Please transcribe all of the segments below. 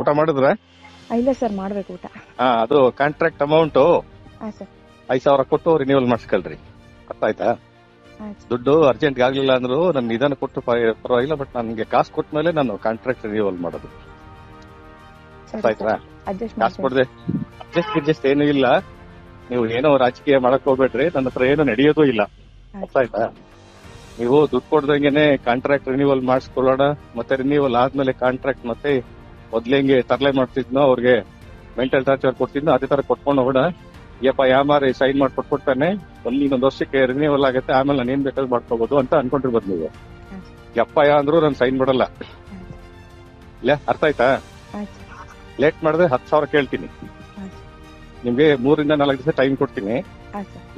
ಊಟ ಮಾಡಿದ್ರೆ? ಇಲ್ಲ ಸರ್ ಮಾಡ್ಬೇಕು ಊಟ. ಹಾ ಅದು ಕಾಂಟ್ರಾಕ್ಟ್ ಅಮೌಂಟ್ ಹಾ ಸರ್. ಐದ್ ಸಾವಿರ ಕೊಟ್ಟು ರಿನ್ಯೂವಲ್ ಮಾಡಿಸ್ಕೊಳ್ರಿ. ಅರ್ಥ ಆಯ್ತಾ ಹಾ ದುಡ್ಡು ಅರ್ಜೆಂಟ್ ಆಗ್ಲಿಲ್ಲ ಅಂದ್ರು ನನ್ ಇದನ್ನ ಕೊಟ್ಟು ಪರ- ಪರವಾಗಿಲ್ಲ ಬಟ್ ನನ್ಗೆ ಕಾಸ್ ಕೊಟ್ಟ ಮೇಲೆ ನಾನು ಕಾಂಟ್ರಾಕ್ಟ್ ರಿನ್ಯೂವಲ್ ಮಾಡೋದು. ಅರ್ಥ ಆಯ್ತಾ ಅಡ್ಜಸ್ಟ್ ಕಾಸು ಕೊಡದೆ. ಅಡ್ಜಸ್ಟ್ ಏನೂ ಇಲ್ಲ. ನೀವು ಏನೋ ರಾಜಕೀಯ ಮಾಡಕ್ ಹೋಗ್ಬೇಡ್ರಿ. ನನ್ನ ಹತ್ರ ಏನು ನಡೆಯೋದು ಇಲ್ಲ. ಅರ್ಥ ಆಯ್ತಾ ನೀವು ದುಡ್ಡು ಕೊಡ್ದಂಗೆನೆ ಕಾಂಟ್ರಾಕ್ಟ್ ರಿನ್ಯೂವಲ್ ಮಾಡಿಸ್ಕೊಳ್ಳೋಣ ಮತ್ತೆ ರಿನ್ಯೂವಲ್ ಆದ್ಮೇಲೆ ಕಾಂಟ್ರಾಕ್ಟ್ ಮತ್ತೆ ಮೊದ್ಲೇಂಗೆ ತರಲೆ ಮಾಡ್ತಿದ್ನೋ ಅವ್ರಿಗೆ ಮೆಂಟಲ್ ಟಾರ್ಚರ್ ಕೊಡ್ತಿದ್ನೋ ಅದೇ ತರ ಕೊಟ್ಕೊಂಡು ಹೋಗೋಣ. ಯಪ್ಪ ಯಾಮಾರಿ ಸೈನ್ ಮಾಡಿ ಕೊಟ್ಬಿಡ್ತಾನೆ. ಒಂದು ಇನ್ನೊಂದು ವರ್ಷಕ್ಕೆ ರಿನ್ಯೂವಲ್ ಆಗುತ್ತೆ. ಆಮೇಲೆ ನಾನು ಏನ್ ಬೇಕಾದ್ರೂ ಮಾಡ್ಕೋಬಹುದು ಅಂತ ಅನ್ಕೊಂಡಿರ್ಬೋದು ನೀವು. ಯಪ್ಪ ಯಾ ಅಂದ್ರು ನಾನು ಸೈನ್ ಮಾಡಲ್ಲ. ಇಲ್ಲ ಅರ್ಥ ಆಯ್ತಾ? ಲೇಟ್ ಮಾಡಿದ್ರೆ ಹತ್ತು ಸಾವಿರ ಕೇಳ್ತೀನಿ. ನಿಮ್ಗೆ ಮೂರಿಂದ ನಾಲ್ಕು ದಿವಸ ಟೈಮ್ ಕೊಡ್ತೀನಿ.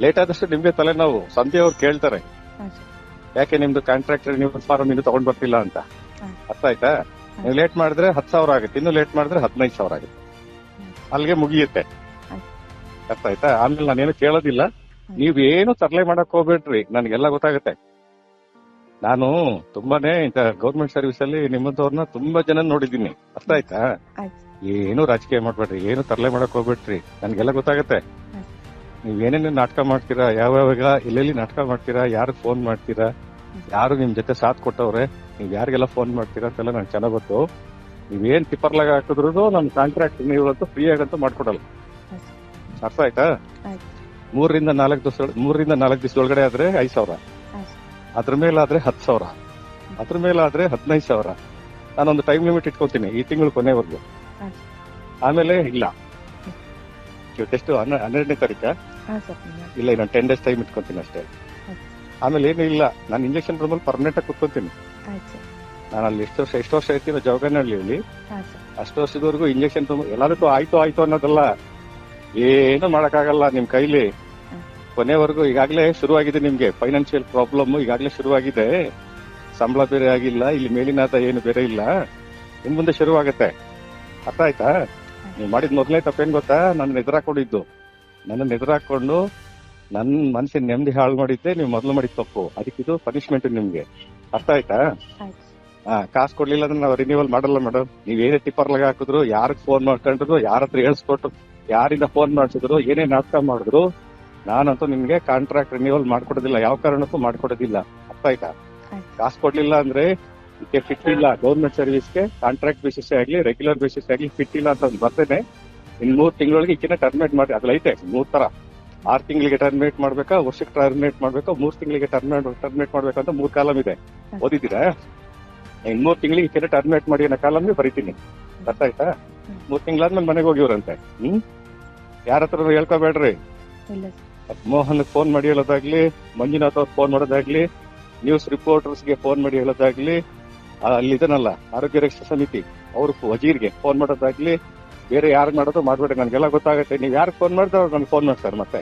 ಲೇಟ್ ಆದಷ್ಟು ನಿಮ್ಗೆ ತಲೆನೋವು. ಸಂಜೆ ಅವ್ರು ಕೇಳ್ತಾರೆ. ಯಾಕೆ ನಿಮ್ದು ಕಾಂಟ್ರಾಕ್ಟ್ ನೀವು ಫಾರ್ಮ್ ಇನ್ನು ತಗೊಂಡ್ ಬರ್ತಿಲ್ಲ ಅಂತ. ಅರ್ಥ ಆಯ್ತಾ? ನೀವು ಲೇಟ್ ಮಾಡಿದ್ರೆ ಹತ್ತು ಸಾವಿರ ಆಗುತ್ತೆ. ಇನ್ನು ಲೇಟ್ ಮಾಡಿದ್ರೆ ಹದಿನೈದು ಸಾವಿರ ಆಗುತ್ತೆ. ಅಲ್ಲಿಗೆ ಮುಗಿಯುತ್ತೆ. ಅರ್ಥ ಆಯ್ತಾ? ಆಮೇಲೆ ನಾನೇನು ಕೇಳೋದಿಲ್ಲ. ನೀವ್ ಏನು ತರಲೆ ಮಾಡಕ್ ಹೋಗ್ಬೇಡ್ರಿ. ನನ್ಗೆಲ್ಲ ಗೊತ್ತಾಗುತ್ತೆ. ನಾನು ತುಂಬಾನೇ ಇಂತ ಗೌರ್ಮೆಂಟ್ ಸರ್ವಿಸ್ ಅಲ್ಲಿ ನಿಮ್ಮಂತವ್ರನ್ನ ತುಂಬಾ ಜನ ನೋಡಿದ್ದೀನಿ. ಅರ್ಥ ಆಯ್ತಾ? ಏನು ರಾಜಕೀಯ ಮಾಡ್ಬೇಡ್ರಿ. ಏನು ತರಲೆ ಮಾಡಕ್ ಹೋಗ್ಬೇಡ್ರಿ. ನನ್ಗೆಲ್ಲ ಗೊತ್ತಾಗತ್ತೆ. ನೀವ್ ಏನೇನು ನಾಟಕ ಮಾಡ್ತೀರಾ? ಯಾವ್ಯಾವಾಗ ಎಲ್ಲೆಲ್ಲಿ ನಾಟಕ ಮಾಡ್ತೀರಾ? ಯಾರು ಫೋನ್ ಮಾಡ್ತೀರಾ? ಯಾರು ನಿಮ್ ಜೊತೆ ಸಾಥ್ ಕೊಟ್ಟವ್ರೆ? ನೀವ್ ಯಾರಿಗೆಲ್ಲ ಫೋನ್ ಮಾಡ್ತೀರಾ ಅಂತೆಲ್ಲ ನಂಗೆ ಚೆನ್ನಾಗ್ ಗೊತ್ತು. ನೀವೇನ್ ಟಿಪ್ಪರ್ಲಾಗ ಹಾಕಿದ್ರು ನಮ್ ಕಾಂಟ್ರಾಕ್ಟ್ ನೀವಂತೂ ಫ್ರೀ ಆಗಂತೂ ಮಾಡ್ಕೊಡಲ್ಲ. ಅರ್ಥ ಆಯ್ತಾ? ಮೂರರಿಂದ ನಾಲ್ಕು ದಿವಸ ಮೂರರಿಂದ ನಾಲ್ಕು ದಿವಸ ಒಳಗಡೆ ಆದ್ರೆ ಐದ್ ಸಾವಿರ. ಅದ್ರ ಮೇಲಾದ್ರೆ ಹತ್ತು ಸಾವಿರ. ಅದ್ರ ಮೇಲಾದ್ರೆ ಹದಿನೈದು ಸಾವಿರ. ನಾನೊಂದು ಟೈಮ್ ಲಿಮಿಟ್ ಇಟ್ಕೊತೀನಿ ಈ ತಿಂಗಳು ಕೊನೆವರೆಗೂ. ಆಮೇಲೆ ಇಲ್ಲ. ಇವತ್ತೆಷ್ಟು ಹನ್ನೆ- ಹನ್ನೆರಡನೇ ತಾರೀಕ? ಇಲ್ಲ ಇನ್ನೊಂದು ಟೆನ್ ಡೇಸ್ ಟೈಮ್ ಇಟ್ಕೊತೀನಿ ಅಷ್ಟೇ. ಆಮೇಲೆ ಏನು ಇಲ್ಲ ನಾನು ಇಂಜೆಕ್ಷನ್ ಬಂದ್ಮೇಲೆ ಪರ್ಮನೆಂಟ್ ಆಗಿ ಕುತ್ಕೊಂತೀನಿ. ನಾನು ಅಲ್ಲಿ ಎಷ್ಟು ವರ್ಷ ಎಷ್ಟು ವರ್ಷ ಆಯ್ತೀನೋ ಜವಗನಹಳ್ಳಿಯಲ್ಲಿ ಅಷ್ಟು ವರ್ಷದವರೆಗೂ ಇಂಜೆಕ್ಷನ್ ಎಲ್ಲದಕ್ಕೂ ಆಯ್ತು ಆಯ್ತು ಅನ್ನೋದಲ್ಲ. ಏನು ಮಾಡಕ್ಕಾಗಲ್ಲ ನಿಮ್ ಕೈಲಿ. ಕೊನೆವರೆಗೂ ಈಗಾಗಲೇ ಶುರುವಾಗಿದೆ ನಿಮ್ಗೆ ಫೈನಾನ್ಷಿಯಲ್ ಪ್ರಾಬ್ಲಮ್ ಈಗಾಗಲೇ ಶುರುವಾಗಿದೆ. ಸಂಬಳ ಬೇರೆ ಆಗಿಲ್ಲ ಇಲ್ಲಿ ಮೇಲಿನಾದ ಏನು ಬೇರೆ ಇಲ್ಲ. ಇನ್ ಮುಂದೆ ಶುರುವಾಗತ್ತೆ. ಅರ್ಥ ಆಯ್ತಾ. ನೀವು ಮಾಡಿದ ಮೊದಲನೇ ತಪ್ಪೇನ್ ಗೊತ್ತಾ? ನನ್ನ ಎದುರಾಕೊಂಡಿದ್ದು. ನನ್ನ ಎದುರಾಕೊಂಡು ನನ್ ಮನಸ್ಸಿನ ನೆಮ್ಮದಿ ಹಾಳು ಮಾಡಿದ್ದೆ ನೀವು ಮೊದಲು ಮಾಡಿದ ತಪ್ಪು. ಅದಕ್ಕೆ ಇದು ಪನಿಷ್ಮೆಂಟ್ ನಿಮ್ಗೆ. ಅರ್ಥ ಆಯ್ತಾ? ಹಾ ಕಾಸು ಕೊಡ್ಲಿಲ್ಲ ಅಂದ್ರೆ ನಾವು ರಿನ್ಯೂವಲ್ ಮಾಡಲ್ಲ ಮೇಡಮ್ ನೀವ್ ಏನೇ ಟಿಪ್ಪರ್ಲಾಗ ಹಾಕಿದ್ರು ಯಾರಿಗೆ ಫೋನ್ ಮಾಡ್ಕೊಂಡ್ರು ಯಾರ ಹತ್ರ ಹೇಳ್ಸ್ಕೊಟ್ರು ಯಾರಿಂದ ಫೋನ್ ಮಾಡ್ಸಿದ್ರು ಏನೇ ನಾಟಕ ಮಾಡಿದ್ರು ನಾನಂತೂ ನಿಮ್ಗೆ ಕಾಂಟ್ರಾಕ್ಟ್ ರಿನ್ಯೂವಲ್ ಮಾಡ್ಕೊಡೋದಿಲ್ಲ. ಯಾವ ಕಾರಣಕ್ಕೂ ಮಾಡ್ಕೊಡೋದಿಲ್ಲ. ಅರ್ಥ ಆಯ್ತಾ? ಕಾಸ್ ಕೊಡ್ಲಿಲ್ಲ ಅಂದ್ರೆ ಇದಕ್ಕೆ ಫಿಟ್ ಇಲ್ಲ. ಗೌರ್ಮೆಂಟ್ ಸರ್ವಿಸ್ಗೆ ಕಾಂಟ್ರಾಕ್ಟ್ ಬೇಸಿಸ್ ಆಗ್ಲಿ ರೆಗ್ಯುಲರ್ ಬೇಸಿಸ್ ಆಗ್ಲಿ ಫಿಟ್ ಇಲ್ಲ ಅಂತ ಬರ್ತೇನೆ. ಇನ್ ಮೂರ್ ತಿಂಗಳೊಳಗೆ ಈಕಿನ ಟರ್ಮಿನೇಟ್ ಮಾಡಿ ಅದ್ಲೈತೆ ಮೂರ್ ತರ. ಆರ್ ತಿಂಗಳಿಗೆ ಟರ್ಮಿನೇಟ್ ಮಾಡ್ಬೇಕಾ ವರ್ಷಕ್ಕೆ ಟರ್ಮಿನೇಟ್ ಮಾಡ್ಬೇಕಾ ಮೂರ್ ತಿಂಗಳಿಗೆ ಟರ್ಮಿನೇಟ್ ಟರ್ಮಿನೇಟ್ ಮಾಡ್ಬೇಕಂತ ಮೂರ್ ಕಾಲಂ ಇದೆ. ಓದಿದ್ದೀರಾ? ಇನ್ ಮೂರ್ ತಿಂಗಳಿಗೆ ಕೆಲ ಟರ್ಮಿನೇಟ್ ಮಾಡಿ ಅನ್ನೋ ಕಾಲಮ್ಗೆ ಬರಿತೀನಿ. ಅರ್ಥ ಆಯ್ತಾ? ಮೂರ್ ತಿಂಗಳಾದ್ಮೇಲೆ ಮನೆಗೆ ಹೋಗಿವ್ರಂತೆ. ಹ್ಮ್? ಯಾರ ಹತ್ರ ಹೇಳ್ಕೋಬೇಡ್ರಿ. ಮೋಹನ್ ಫೋನ್ ಮಾಡಿ ಹೇಳೋದಾಗ್ಲಿ ಮಂಜುನಾಥ್ ಅವ್ರು ಫೋನ್ ಮಾಡೋದಾಗ್ಲಿ ನ್ಯೂಸ್ ರಿಪೋರ್ಟರ್ಸ್ಗೆ ಫೋನ್ ಮಾಡಿ ಹೇಳೋದಾಗ್ಲಿ ಅಲ್ಲಿ ಇದನ್ನಲ್ಲ ಆರೋಗ್ಯ ರಕ್ಷಾ ಸಮಿತಿ ಅವ್ರ ವಜೀರ್ಗೆ ಫೋನ್ ಮಾಡೋದಾಗ್ಲಿ ಬೇರೆ ಯಾರು ಮಾಡೋದು ಮಾಡ್ಬೇಡಿ ನನ್ಗೆಲ್ಲ ಗೊತ್ತಾಗುತ್ತೆ. ನೀವ್ ಯಾರು ಫೋನ್ ಮಾಡಿದ್ರೆ ಅವ್ರು ನನ್ಗೆ ಫೋನ್ ಮಾಡ್ತಾರೆ ಮತ್ತೆ.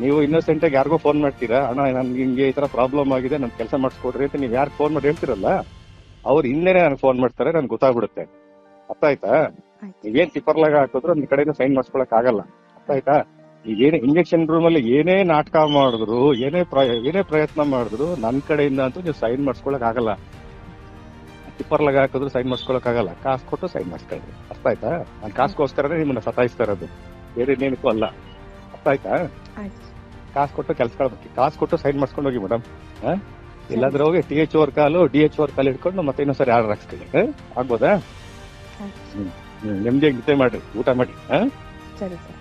ನೀವು ಇನ್ನೋಸೆಂಟ್ ಆಗಿ ಯಾರಿಗೋ ಫೋನ್ ಮಾಡ್ತೀರಾ? ಅಣ್ಣ ನನ್ಗೆ ಹಿಂಗೆ ಈ ತರ ಪ್ರಾಬ್ಲಮ್ ಆಗಿದೆ ನನ್ ಕೆಲಸ ಮಾಡಿಸ್ಕೊಡ್ರಿ ಅಂತ ನೀವ್ ಯಾರು ಫೋನ್ ಮಾಡಿ ಹೇಳ್ತಿರಲ್ಲ ಅವ್ರು ಇನ್ನೇನೆ ನನ್ಗೆ ಫೋನ್ ಮಾಡ್ತಾರೆ ನನ್ಗೆ ಗೊತ್ತಾಗ್ಬಿಡುತ್ತೆ. ಅರ್ಥ ಆಯ್ತಾ? ಏನ್ ನೀವೇನ್ ಟಿಪ್ಪರ್ಲಾಗ ಹಾಕಿದ್ರು ನಿಮ್ ಕಡೆಯಿಂದ ಸೈನ್ ಮಾಡಿಸ್ಕೊಳಕ್ ಆಗಲ್ಲ. ಅರ್ಥ ಆಯ್ತಾ? ಈಗೇನೇ ಇಂಜೆಕ್ಷನ್ ರೂಮ್ ಅಲ್ಲಿ ಏನೇ ನಾಟಕ ಮಾಡಿದ್ರು ಏನೇ ಏನೇ ಪ್ರಯತ್ನ ಮಾಡಿದ್ರು ನನ್ ಕಡೆಯಿಂದ ಅಂತೂ ನೀವು ಸೈನ್ ಮಾಡಿಸ್ಕೊಳಕ್ ಆಗಲ್ಲ. ಟಿಪ್ಪರ್ಲಾಗ ಹಾಕಿದ್ರು ಸೈನ್ ಮಾಡಿಸ್ಕೊಳಕ್ ಆಗಲ್ಲ. ಕಾಸು ಕೊಟ್ಟು ಸೈನ್ ಮಾಡಿಸ್ಕೊಳ್ಳಿ ಅರ್ಥ ಆಯ್ತಾ? ನಾನು ಕಾಸ್ಗೋಸ್ಕರನೇ ನಿಮ್ಮನ್ನ ಸತಾಯಿಸ್ತಾ ಇರೋದು. ಬೇರೆ ಇನ್ನೇನಕ್ಕೂ ಅಲ್ಲ. ಅರ್ಥ ಆಯ್ತು? ಕಾಸು ಕೊಟ್ಟು ಕೆಲ್ಸಕ್ಕೆ ಕಾಸು ಕೊಟ್ಟು ಸೈನ್ ಮಾಡ್ಸ್ಕೊಂಡು ಹೋಗಿ ಮೇಡಮ್. ಇಲ್ಲಾದ್ರೂ ಹೋಗಿ T H O call D H O call ಇಟ್ಕೊಂಡು ಮತ್ತೆ ಇನ್ನೊಂದ್ಸರಿ ಆರ್ಡರ್ ಹಾಕ್ಸ್ಕೊಳ್ಳಿ ಹ? ಆಗ್ಬೋದಾ? ಹ್ಮ್. ನೆಮ್ಮದಿಯಾಗಿ ನಿದ್ದೆ ಮಾಡ್ರಿ. ಊಟ ಮಾಡಿ. ಹಾ? ಸರಿ ಸರ್.